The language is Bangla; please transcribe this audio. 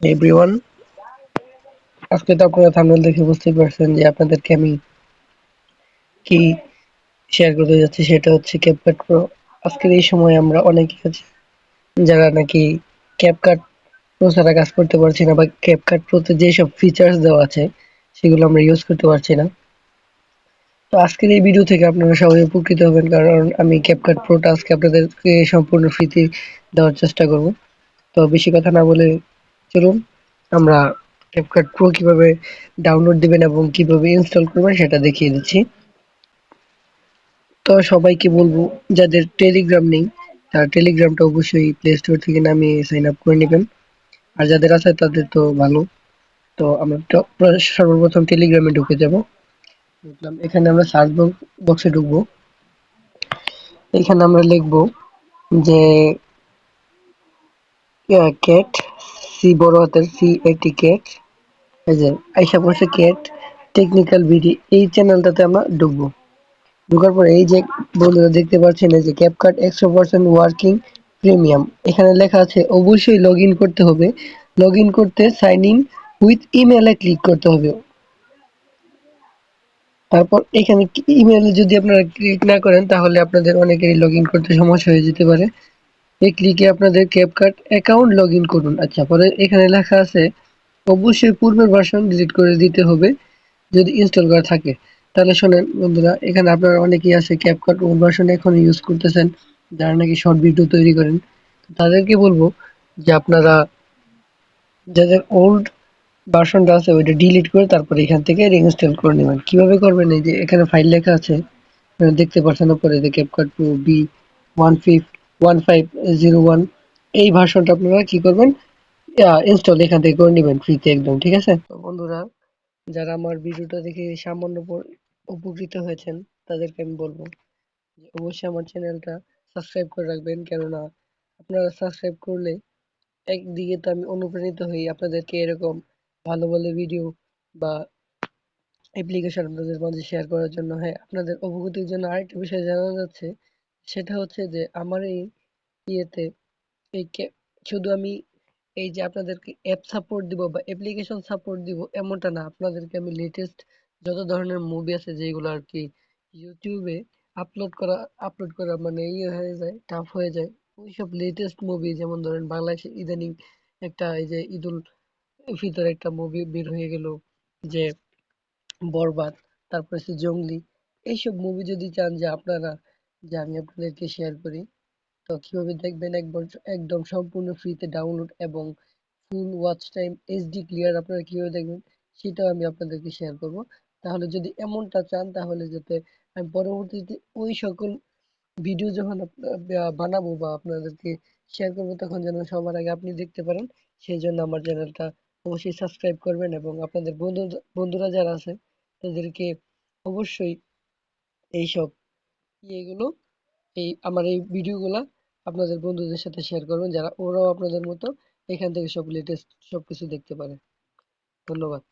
এভরিওয়ান, আজকে তো আপনারা থাম্বনেল দেখে বুঝতেই পারছেন যে আপনাদেরকে আমি কি শেয়ার করতে যাচ্ছি সেটা হচ্ছে ক্যাপকাট প্রো আজকের এই সময় আমরা অনেকেই আছি যারা নাকি ক্যাপকাট প্রো ছাড়া কাজ করতে পারছি না বা ক্যাপকাট প্রোতে যেসব ফিচার্স দেওয়া আছে সেগুলো আমরা ইউজ করতে পারছি না। তো আজকের এই ভিডিও থেকে আপনারা সবাই উপকৃত হবেন কারণ আমি ক্যাপকাট প্রোটা আজকে আপনাদেরকে সম্পূর্ণ ফ্রিতে দেওয়ার চেষ্টা করব। তো বেশি কথা না বলে চলুন, আমরা ক্যাপকাট প্রো কীভাবে ডাউনলোড দিবেন এবং কীভাবে ইনস্টল করবেন সেটা দেখিয়ে দিচ্ছি। তো সবাইকে বলব, যাদের টেলিগ্রাম নেই, তারা টেলিগ্রামটা অবশ্যই প্লে স্টোর থেকে নামিয়ে সাইন আপ করে নেবেন। আর যাদের আছে, তাদের তো ভালো। তো আমরা সর্বপ্রথম টেলিগ্রামে ঢুকে যাব। ঢুকলাম এখানে আমরা সার্চ বক্সে ঢুকবো। এখানে আমরা লিখব যে ক্যাট সি বড় হাতের সি এটি ক্যাট এই যে, আইসা পড়ছে ক্যাট টেকনিক্যাল ভিডি এই চ্যানেলটাতে আমরা ঢুকবো। ঢোকার পরে এই যে বন্ধুরা দেখতে পাচ্ছেন, এই যে ক্যাপকাট একশো পার্সেন্ট ওয়ার্কিং প্রিমিয়াম এখানে লেখা আছে, অবশ্যই লগ করতে হবে। লগ করতে সাইন ইন উইথ ইমেলে ক্লিক করতে হবে। তারপর এখানে ইমেলে যদি আপনারা ক্লিক না করেন, তাহলে আপনাদের অনেকেরই লগ করতে সমস্যা হয়ে যেতে পারে। এই ক্লিকে আপনাদের ক্যাপকাট অ্যাকাউন্ট লগ করুন। আচ্ছা পরে এখানে লেখা আছে, অবশ্যই পূর্বের ভার্সন ডিলিট করে দিতে হবে, যদি ইনস্টল করা থাকে। তাহলে শোনেন, বন্ধুরা, এখানে আপনারা অনেকেই আছে ক্যাপকাট ওল্ড ভার্সন এখন ইউজ করতেছেন, যারা নাকি শর্ট ভিডিও তৈরি করেন। তাদেরকে বলব যে আপনারা যাদের ওল্ড ভার্সনটা আছে, ওইটা ডিলিট করে তারপরে এখান থেকে রিইনস্টল করে নেবেন। কীভাবে করবেন? এই যে এখানে ফাইল লেখা আছে, দেখতে পাচ্ছেন উপরে যে CapCut pro B one five one five zero one এই ভার্সনটা আপনারা কি করবেন? ইনস্টল এখান থেকে করে নেবেন ফ্রিতে একদম, ঠিক আছে? তো বন্ধুরা, যারা আমার ভিডিওটা দেখে সামান্য উপকৃত হয়েছেন, তাদেরকে আমি বলব অবশ্যই আমার চ্যানেলটা সাবস্ক্রাইব করে রাখবেন। কেননা, আপনারা সাবস্ক্রাইব করলে একদিকে তো আমি অনুপ্রাণিত হই আপনাদেরকে এরকম ভালো ভালো ভিডিও বা অ্যাপ্লিকেশন আপনাদের মাঝে শেয়ার করার জন্য। হ্যাঁ আপনাদের অবগতির জন্য আরেকটা বিষয় জানা যাচ্ছে সেটা হচ্ছে যে আমার এই ইয়েতে এই শুধু আমি এই যে আপনাদেরকে অ্যাপ সাপোর্ট দিব বা অ্যাপ্লিকেশন সাপোর্ট দিব এমনটা না। আপনাদেরকে আমি লেটেস্ট যত ধরনের মুভি আছে যেগুলো আর কি ইউটিউবে আপলোড করা আপলোড করা মানে ইয়ে হয়ে যায় টাফ হয়ে যায়, ওইসব লেটেস্ট মুভি যেমন ধরেন বাংলাদেশে ইদানিং একটা এই যে ঈদুল ফিতর একটা মুভি বের হয়ে গেল যে বরবাদ, তারপর হচ্ছে জঙ্গলি, এইসব মুভি যদি চান যে আপনারা যে আমি আপনাদেরকে শেয়ার করি। তো কীভাবে দেখবেন একবার একদম সম্পূর্ণ ফ্রিতে ডাউনলোড এবং full watch time HD clear আপনারা কীভাবে দেখবেন, সেটাও আমি আপনাদেরকে শেয়ার করব। তাহলে যদি এমনটা চান, তাহলে যাতে আমি পরবর্তীতে ওই সকল ভিডিও যখন বানাবো বা আপনাদেরকে শেয়ার করব, তখন যেন সবার আগে আপনি দেখতে পারেন। সেই জন্য আমার চ্যানেলটা অবশ্যই সাবস্ক্রাইব করবেন এবং আপনাদের বন্ধু বন্ধুরা যারা আছে, তাদেরকে অবশ্যই এইসব ইয়েগুলো এই আমার এই ভিডিওগুলো আপনাদের বন্ধুদের সাথে শেয়ার করবেন, যারা ওরাও আপনাদের মতো এখান থেকে সব লেটেস্ট সবকিছু দেখতে পারে। ধন্যবাদ।